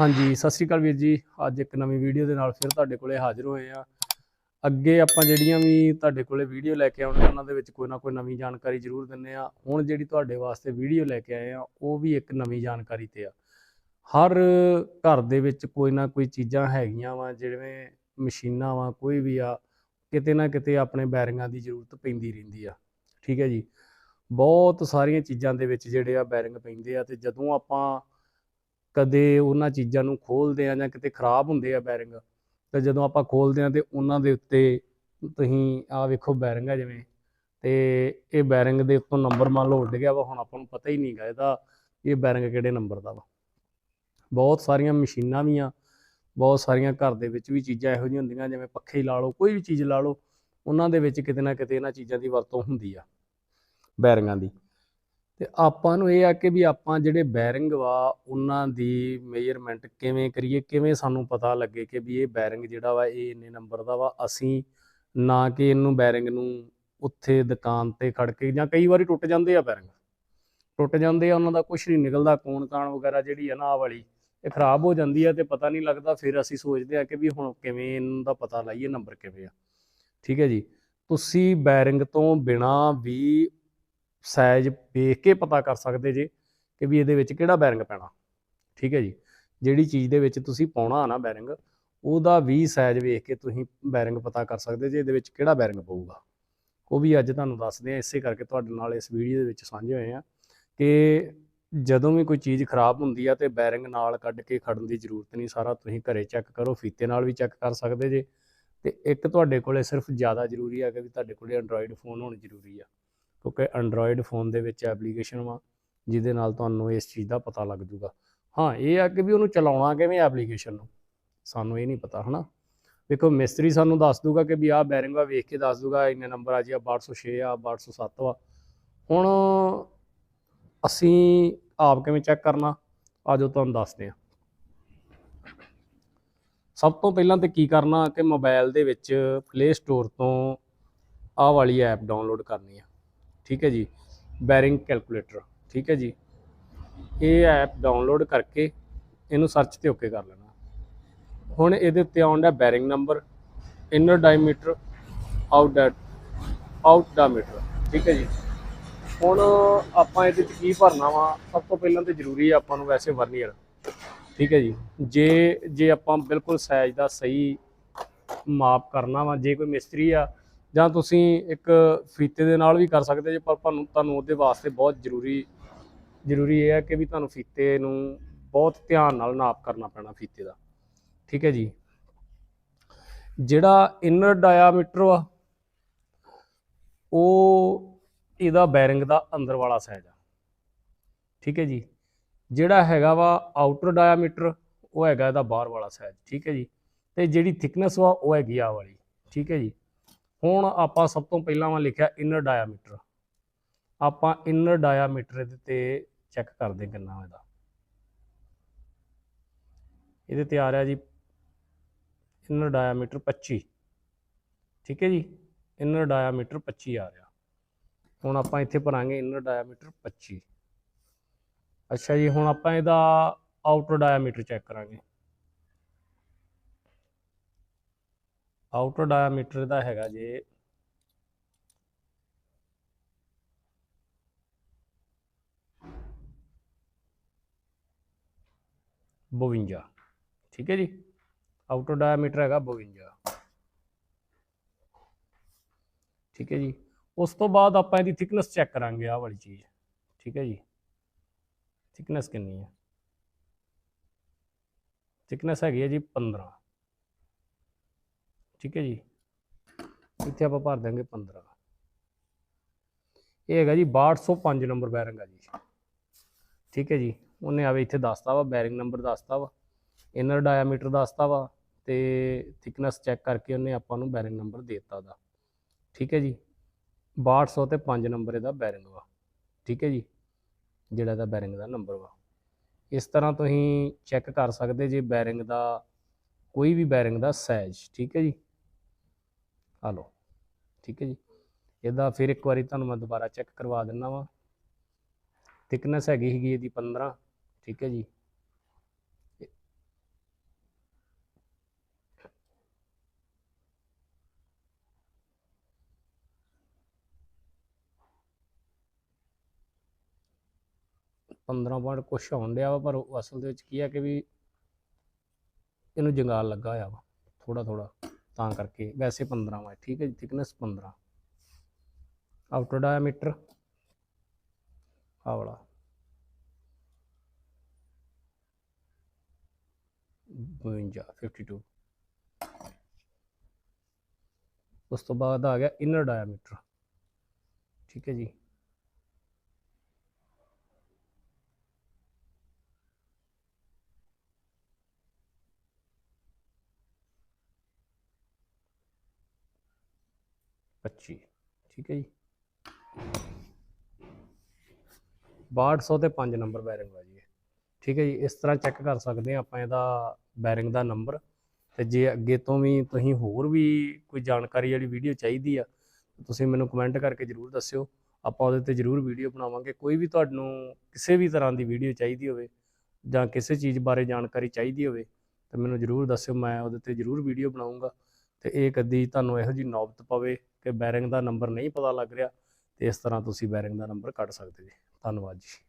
ਹਾਂਜੀ, ਸਤਿ ਸ਼੍ਰੀ ਅਕਾਲ ਵੀਰ ਜੀ। ਅੱਜ ਇੱਕ ਨਵੀਂ ਵੀਡੀਓ ਦੇ ਨਾਲ ਫਿਰ ਤੁਹਾਡੇ ਕੋਲੇ ਹਾਜ਼ਰ ਹੋਏ ਆ। ਅੱਗੇ ਆਪਾਂ ਜਿਹੜੀਆਂ ਵੀ ਤੁਹਾਡੇ ਕੋਲੇ ਵੀਡੀਓ ਲੈ ਕੇ ਆਉਂਦੇ ਉਹਨਾਂ ਦੇ ਵਿੱਚ ਕੋਈ ਨਾ ਕੋਈ ਨਵੀਂ ਜਾਣਕਾਰੀ ਜ਼ਰੂਰ ਦਿੰਨੇ ਆ। ਹੁਣ ਜਿਹੜੀ ਤੁਹਾਡੇ ਵਾਸਤੇ ਵੀਡੀਓ ਲੈ ਕੇ ਆਏ ਆ, ਉਹ ਵੀ ਇੱਕ ਨਵੀਂ ਜਾਣਕਾਰੀ ਤੇ ਆ। ਹਰ ਘਰ ਦੇ ਵਿੱਚ ਕੋਈ ਨਾ ਕੋਈ ਚੀਜ਼ਾਂ ਹੈਗੀਆਂ ਵਾ, ਜਿਵੇਂ ਮਸ਼ੀਨਾਂ ਵਾ, ਕੋਈ ਵੀ ਆ, ਕਿਤੇ ਨਾ ਕਿਤੇ ਆਪਣੇ ਬੈਰਿੰਗਾਂ ਦੀ ਜ਼ਰੂਰਤ ਪੈਂਦੀ ਰਹਿੰਦੀ ਆ। ਠੀਕ ਹੈ ਜੀ? ਬਹੁਤ ਸਾਰੀਆਂ ਚੀਜ਼ਾਂ ਦੇ ਵਿੱਚ ਜਿਹੜੇ ਆ ਬੈਰਿੰਗ ਪੈਂਦੇ ਆ ਤੇ ਜਦੋਂ ਆਪਾਂ ਕਦੇ ਉਹਨਾਂ ਚੀਜ਼ਾਂ ਨੂੰ ਖੋਲਦੇ ਆ ਜਾਂ ਕਿਤੇ ਖਰਾਬ ਹੁੰਦੇ ਆ ਬੈਰਿੰਗ, ਤੇ ਜਦੋਂ ਆਪਾਂ ਖੋਲਦੇ ਆ ਤੇ ਉਹਨਾਂ ਦੇ ਉੱਤੇ ਤੁਸੀਂ ਆਹ ਵੇਖੋ ਬੈਰਿੰਗ ਆ ਜਿਵੇਂ, ਤੇ ਇਹ ਬੈਰਿੰਗ ਦੇ ਉੱਤੋਂ ਨੰਬਰ ਮੰਨ ਲਓ ਉੱਡ ਗਿਆ ਵਾ, ਹੁਣ ਆਪਾਂ ਨੂੰ ਪਤਾ ਹੀ ਨਹੀਂਗਾ ਇਹਦਾ ਇਹ ਬੈਰਿੰਗ ਕਿਹੜੇ ਨੰਬਰ ਦਾ ਵਾ। ਬਹੁਤ ਸਾਰੀਆਂ ਮਸ਼ੀਨਾਂ ਵੀ ਆ, ਬਹੁਤ ਸਾਰੀਆਂ ਘਰ ਦੇ ਵਿੱਚ ਵੀ ਚੀਜ਼ਾਂ ਇਹੋ ਜਿਹੀਆਂ ਹੁੰਦੀਆਂ ਜਿਵੇਂ ਪੱਖੇ ਲਾ ਲਓ, ਕੋਈ ਵੀ ਚੀਜ਼ ਲਾ ਲਓ, ਉਹਨਾਂ ਦੇ ਵਿੱਚ ਕਿਤੇ ਨਾ ਕਿਤੇ ਇਹਨਾਂ ਚੀਜ਼ਾਂ ਦੀ ਵਰਤੋਂ ਹੁੰਦੀ ਆ, ਬੈਰਿੰਗਾਂ ਦੀ। ਤੇ ਆਪਾਂ ਨੂੰ ਇਹ ਆ ਕਿ ਵੀ ਆਪਾਂ ਜਿਹੜੇ ਬੈਰਿੰਗ ਵਾ, ਉਹਨਾਂ ਦੀ ਮੇਜਰਮੈਂਟ ਕਿਵੇਂ ਕਰੀਏ, ਕਿਵੇਂ ਸਾਨੂੰ ਪਤਾ ਲੱਗੇ ਕਿ ਵੀ ਇਹ ਬੈਰਿੰਗ ਜਿਹੜਾ ਵਾ, ਇਹ ਇੰਨੇ ਨੰਬਰ ਦਾ ਵਾ, ਅਸੀਂ ਨਾ ਕਿ ਇਹਨੂੰ ਬੈਰਿੰਗ ਨੂੰ ਉੱਥੇ ਦੁਕਾਨ ਤੇ ਖੜ ਕੇ, ਜਾਂ ਕਈ ਵਾਰੀ ਟੁੱਟ ਜਾਂਦੇ ਆ ਬੈਰਿੰਗ। ਟੁੱਟ ਜਾਂਦੇ ਆ, ਉਹਨਾਂ ਦਾ ਕੁਝ ਨਹੀਂ ਨਿਕਲਦਾ ਕੋਣ ਕਾਣ ਵਗੈਰਾ ਜਿਹੜੀ ਆ ਨਾ ਆਹ ਵਾਲੀ, ਇਹ ਖਰਾਬ ਹੋ ਜਾਂਦੀ ਆ ਤੇ ਪਤਾ ਨਹੀਂ ਲੱਗਦਾ, ਫਿਰ ਅਸੀਂ ਸੋਚਦੇ ਆ ਕਿ ਵੀ ਹੁਣ ਕਿਵੇਂ ਇਹਨੂੰ ਦਾ ਪਤਾ ਲਾਈਏ ਨੰਬਰ ਕਿਵੇਂ ਆ। ਠੀਕ ਹੈ ਜੀ? ਤੁਸੀਂ ਬੈਰਿੰਗ ਤੋਂ ਬਿਨਾ ਵੀ ਸਾਈਜ਼ ਵੇਖ ਕੇ ਪਤਾ ਕਰ ਸਕਦੇ ਜੇ ਕਿ ਵੀ ਇਹਦੇ ਵਿੱਚ ਕਿਹੜਾ ਬੈਰਿੰਗ ਪੈਣਾ। ਠੀਕ ਹੈ ਜੀ? ਜਿਹੜੀ ਚੀਜ਼ ਦੇ ਵਿੱਚ ਤੁਸੀਂ ਪਾਉਣਾ ਨਾ ਬੈਰਿੰਗ ਉਹਦਾ ਵੀ ਸਾਈਜ਼ ਵੇਖ ਕੇ ਤੁਸੀਂ ਬੈਰਿੰਗ ਪਤਾ ਕਰ ਸਕਦੇ ਜੇ ਇਹਦੇ ਵਿੱਚ ਕਿਹੜਾ ਬੈਰਿੰਗ ਪਊਗਾ। ਉਹ ਵੀ ਅੱਜ ਤੁਹਾਨੂੰ ਦੱਸਦੇ ਆ ਇਸੇ ਕਰਕੇ ਤੁਹਾਡੇ ਨਾਲ ਇਸ ਵੀਡੀਓ ਦੇ ਵਿੱਚ ਸਾਂਝੇ ਹੋਏ ਆ ਕਿ ਜਦੋਂ ਵੀ ਕੋਈ ਚੀਜ਼ ਖਰਾਬ ਹੁੰਦੀ ਆ ਤੇ ਬੈਰਿੰਗ ਨਾਲ ਕੱਢ ਕੇ ਖੜਨ ਦੀ ਜ਼ਰੂਰਤ ਨਹੀਂ, ਸਾਰਾ ਤੁਸੀਂ ਘਰੇ ਚੈੱਕ ਕਰੋ, ਫੀਤੇ ਨਾਲ ਵੀ ਚੈੱਕ ਕਰ ਸਕਦੇ ਜੇ। ਤੇ ਇੱਕ ਤੁਹਾਡੇ ਕੋਲੇ ਸਿਰਫ ਜ਼ਿਆਦਾ ਜ਼ਰੂਰੀ ਆ ਕਿ ਵੀ ਤੁਹਾਡੇ ਕੋਲੇ ਐਂਡਰੋਇਡ ਫੋਨ ਹੋਣਾ ਜ਼ਰੂਰੀ ਆ। ਕਿਉਂਕਿ ਐਂਡਰੋਇਡ ਫੋਨ ਦੇ ਵਿੱਚ ਐਪਲੀਕੇਸ਼ਨ ਵਾ, ਜਿਹਦੇ ਨਾਲ ਤੁਹਾਨੂੰ ਇਸ ਚੀਜ਼ ਦਾ ਪਤਾ ਲੱਗ ਜੂਗਾ। ਹਾਂ, ਇਹ ਆ ਕਿ ਵੀ ਉਹਨੂੰ ਚਲਾਉਣਾ ਕਿਵੇਂ ਐਪਲੀਕੇਸ਼ਨ ਨੂੰ, ਸਾਨੂੰ ਇਹ ਨਹੀਂ ਪਤਾ, ਹਨਾ? ਵੇਖੋ ਮਿਸਤਰੀ ਸਾਨੂੰ ਦੱਸ ਦੂਗਾ ਕਿ ਵੀ ਆਹ ਬੈਰਿੰਗ ਵਾ ਵੇਖ ਕੇ ਦੱਸ ਦੂਗਾ, ਇੰਨੇ ਨੰਬਰ ਆ ਜੀ ਆ 1206 ਆ 1207 ਵਾ। ਹੁਣ ਅਸੀਂ ਆਪ ਕਿਵੇਂ ਚੈੱਕ ਕਰਨਾ? ਆਜੋ ਤੁਹਾਨੂੰ ਦੱਸਦੇ ਆ ਸਭ ਤੋਂ ਪਹਿਲਾਂ ਤੇ ਕੀ ਕਰਨਾ ਕਿ ਮੋਬਾਈਲ ਦੇ ਵਿੱਚ ਪਲੇ ਸਟੋਰ ਤੋਂ ਆਹ ਵਾਲੀ ਐਪ ਡਾਊਨਲੋਡ ਕਰਨੀ ਆ। ਠੀਕ ਹੈ ਜੀ ਬੈਰਿੰਗ ਕੈਲਕੂਲੇਟਰ ਠੀਕ ਹੈ ਜੀ। ਇਹ ਐਪ ਡਾਊਨਲੋਡ ਕਰਕੇ ਇਹਨੂੰ ਸਰਚ ਤੇ ਓਕੇ ਕਰ ਲੈਣਾ। ਹੁਣ ਇਹਦੇ ਉੱਤੇ ਆਉਂਦਾ bearing number inner diameter out that out diameter ਠੀਕ ਹੈ ਜੀ। ਹੁਣ ਆਪਾਂ ਇਹਦੇ ਵਿੱਚ ਕੀ ਭਰਨਾ ਵਾ, ਸਭ ਤੋਂ ਪਹਿਲਾਂ ਤੇ ਜ਼ਰੂਰੀ ਆ ਆਪਾਂ ਨੂੰ ਵੈਸੇ ਵਰਨੀਅਰ ਠੀਕ ਹੈ ਜੀ। ਜੇ ਜੇ ਆਪਾਂ ਬਿਲਕੁਲ ਸਾਈਜ਼ ਦਾ ਸਹੀ ਮਾਪ ਕਰਨਾ ਵਾ, ਜੇ ਕੋਈ ਮਿਸਤਰੀ ਆ ਜਾਂ ਤੁਸੀਂ ਇੱਕ ਫੀਤੇ ਦੇ ਨਾਲ ਵੀ ਕਰ ਸਕਦੇ ਜੇ, ਪਰ ਤੁਹਾਨੂੰ ਤੁਹਾਨੂੰ ਉਹਦੇ ਵਾਸਤੇ ਬਹੁਤ ਜ਼ਰੂਰੀ ਜ਼ਰੂਰੀ ਇਹ ਹੈ ਕਿ ਵੀ ਤੁਹਾਨੂੰ ਫੀਤੇ ਨੂੰ ਬਹੁਤ ਧਿਆਨ ਨਾਲ ਨਾਪ ਕਰਨਾ ਪੈਣਾ ਫੀਤੇ ਦਾ। ਠੀਕ ਹੈ ਜੀ? ਜਿਹੜਾ ਇਨਰ ਡਾਇਆਮੀਟਰ ਆ, ਉਹ ਇਹਦਾ ਬੈਰਿੰਗ ਦਾ ਅੰਦਰ ਵਾਲਾ ਸਾਈਜ਼ ਆ। ਠੀਕ ਹੈ ਜੀ? ਜਿਹੜਾ ਹੈਗਾ ਵਾ ਆਊਟਰ ਡਾਇਆਮੀਟਰ ਉਹ ਹੈਗਾ ਇਹਦਾ ਬਾਹਰ ਵਾਲਾ ਸਾਈਜ਼ ਠੀਕ ਹੈ ਜੀ? ਤੇ ਜਿਹੜੀ ਥਿਕਨੈਸ ਵਾ, ਉਹ ਹੈਗੀ ਆ ਵਾਲੀ। ਠੀਕ ਹੈ ਜੀ? ਹੁਣ ਆਪਾਂ ਸਭ ਤੋਂ ਪਹਿਲਾਂ ਮੈਂ ਲਿਖਿਆ ਇਨਰ ਡਾਇਆਮੀਟਰ ਆਪਾਂ ਇਨਰ ਡਾਇਆਮੀਟਰ ਇਹਦੇ ਤੇ ਚੈੱਕ ਕਰਦੇ ਕਿੰਨਾ ਇਹਦਾ। ਇਹਦੇ ਤੇ ਆ ਰਿਹਾ ਜੀ ਇਨਰ ਡਾਇਆਮੀਟਰ 25 ਠੀਕ ਹੈ ਜੀ? ਇਨਰ ਡਾਇਆਮੀਟਰ 25 ਆ ਰਿਹਾ। ਹੁਣ ਆਪਾਂ ਇੱਥੇ ਭਰਾਂਗੇ ਇਨਰ ਡਾਇਆਮੀਟਰ 25 ਅੱਛਾ ਜੀ, ਹੁਣ ਆਪਾਂ ਇਹਦਾ ਆਊਟਰ ਡਾਇਆਮੀਟਰ ਚੈੱਕ ਕਰਾਂਗੇ। ਆਊਟਰ ਡਾਇਆਮੀਟਰ ਦਾ ਹੈਗਾ ਜੇ। ਬਵੰਜਾ। ਠੀਕ ਹੈ ਜੀ? ਆਊਟਰ ਡਾਇਆਮੀਟਰ ਹੈਗਾ 52 ਠੀਕ ਹੈ ਜੀ? ਉਸ ਤੋਂ ਬਾਅਦ ਆਪਾਂ ਇਹਦੀ ਥਿਕਨੈਸ ਚੈੱਕ ਕਰਾਂਗੇ ਆਹ ਵਾਲੀ ਚੀਜ਼। ਠੀਕ ਹੈ ਜੀ? ਥਿਕਨੈਸ ਕਿੰਨੀ ਹੈ? ਥਿਕਨੈਸ ਹੈਗੀ ਹੈ ਜੀ 15 ਠੀਕ ਹੈ ਜੀ? ਇੱਥੇ ਆਪਾਂ ਭਰ ਦਾਂਗੇ 15 ਇਹ ਹੈਗਾ ਜੀ 6205 ਨੰਬਰ ਬੈਰਿੰਗ ਆ ਜੀ। ਠੀਕ ਹੈ ਜੀ? ਉਹਨੇ ਆਵੇ ਇੱਥੇ ਦੱਸਤਾ ਵਾ, ਬੈਰਿੰਗ ਨੰਬਰ ਦੱਸਤਾ ਵਾ, ਇਨਰ ਡਾਇਆਮੀਟਰ ਦੱਸਤਾ ਵਾ ਤੇ ਥਿਕਨੈਸ ਚੈੱਕ ਕਰਕੇ ਉਹਨੇ ਆਪਾਂ ਨੂੰ ਬੈਰਿੰਗ ਨੰਬਰ ਦੇ ਦਿੱਤਾ ਉਹਦਾ। ਠੀਕ ਹੈ ਜੀ? 6200 ਤੇ 5 ਨੰਬਰ ਇਹਦਾ ਬੈਰਿੰਗ ਵਾ। ਠੀਕ ਹੈ ਜੀ? ਜਿਹੜਾ ਇਹਦਾ ਬੈਰਿੰਗ ਦਾ ਨੰਬਰ ਵਾ। ਇਸ ਤਰ੍ਹਾਂ ਤੁਸੀਂ ਚੈੱਕ ਕਰ ਸਕਦੇ ਜੇ ਬੈਰਿੰਗ ਦਾ ਕੋਈ ਵੀ ਬੈਰਿੰਗ ਦਾ ਸਾਈਜ਼। ਠੀਕ ਹੈ ਜੀ? ਆ ਠੀਕ ਹੈ ਜੀ। ਇਹਦਾ ਫਿਰ ਇੱਕ ਵਾਰੀ ਤੁਹਾਨੂੰ ਮੈਂ ਦੁਬਾਰਾ ਚੈੱਕ ਕਰਵਾ ਦਿੰਦਾ ਵਾਂ। ਥਿਕਨੈਸ ਹੈਗੀ ਹੈਗੀ ਇਹਦੀ 15 ਠੀਕ ਹੈ ਜੀ। ਪੰਦਰਾਂ ਪੁਆਇੰਟ ਕੁਛ ਆਉਣ ਡਿਆ ਵਾ, ਪਰ ਅਸਲ ਦੇ ਵਿੱਚ ਕੀ ਆ ਕਿ ਵੀ ਇਹਨੂੰ ਜੰਗਾਲ ਲੱਗਾ ਹੋਇਆ ਵਾ। ਥੋੜਾ ਥੋੜਾ ਤਾਂ ਕਰਕੇ, ਵੈਸੇ 15 ਵਾ, ਠੀਕ ਹੈ ਜੀ ਥਿਕਨੈਸ 15 ਆਊਟਰ ਡਾਇਮੀਟਰ ਆਹ ਵਾਲਾ। 52 52 ਉਸ ਤੋਂ ਬਾਅਦ ਆ ਗਿਆ ਇਨਰ ਡਾਇਮੀਟਰ ਠੀਕ ਹੈ ਜੀ। ਪੱਚੀ ਠੀਕ ਹੈ ਜੀ। 6200 ਤੇ 5 ਨੰਬਰ ਬੈਰਿੰਗ ਆ ਜੀ ਠੀਕ ਹੈ ਜੀ, ਇਸ ਤਰ੍ਹਾਂ ਚੈੱਕ ਕਰ ਸਕਦੇ ਆ ਆਪਾਂ ਇਹਦਾ ਬੈਰਿੰਗ ਦਾ ਨੰਬਰ। ਤੇ ਜੇ ਅੱਗੇ ਤੋਂ ਵੀ ਤੁਸੀਂ ਹੋਰ ਵੀ ਕੋਈ ਜਾਣਕਾਰੀ ਵਾਲੀ ਵੀਡੀਓ ਚਾਹੀਦੀ ਆ ਤੁਸੀਂ ਮੈਨੂੰ ਕਮੈਂਟ ਕਰਕੇ ਜਰੂਰ ਦੱਸਿਓ। ਆਪਾਂ ਉਹਦੇ ਤੇ ਜਰੂਰ ਵੀਡੀਓ ਬਣਾਵਾਂਗੇ। ਕੋਈ ਵੀ ਤੁਹਾਨੂੰ ਕਿਸੇ ਵੀ ਤਰ੍ਹਾਂ ਦੀ ਵੀਡੀਓ ਚਾਹੀਦੀ ਹੋਵੇ ਜਾਂ ਕਿਸੇ ਚੀਜ਼ ਬਾਰੇ ਜਾਣਕਾਰੀ ਚਾਹੀਦੀ ਹੋਵੇ, ਤਾਂ ਮੈਨੂੰ ਜਰੂਰ ਦੱਸਿਓ। ਮੈਂ ਉਹਦੇ ਤੇ ਜਰੂਰ ਵੀਡੀਓ ਬਣਾਉਂਗਾ ਤੇ ਇਹ ਕਦੀ ਤੁਹਾਨੂੰ ਇਹੋ ਜੀ ਨੌਬਤ ਪਵੇ ਕਿ ਬੈਰਿੰਗ ਦਾ ਨੰਬਰ ਨਹੀਂ ਪਤਾ ਲੱਗ ਰਿਹਾ, ਤੇ ਇਸ ਤਰ੍ਹਾਂ ਤੁਸੀਂ ਬੈਰਿੰਗ ਦਾ ਨੰਬਰ ਕੱਢ ਸਕਦੇ ਜੀ। ਧੰਨਵਾਦ ਜੀ।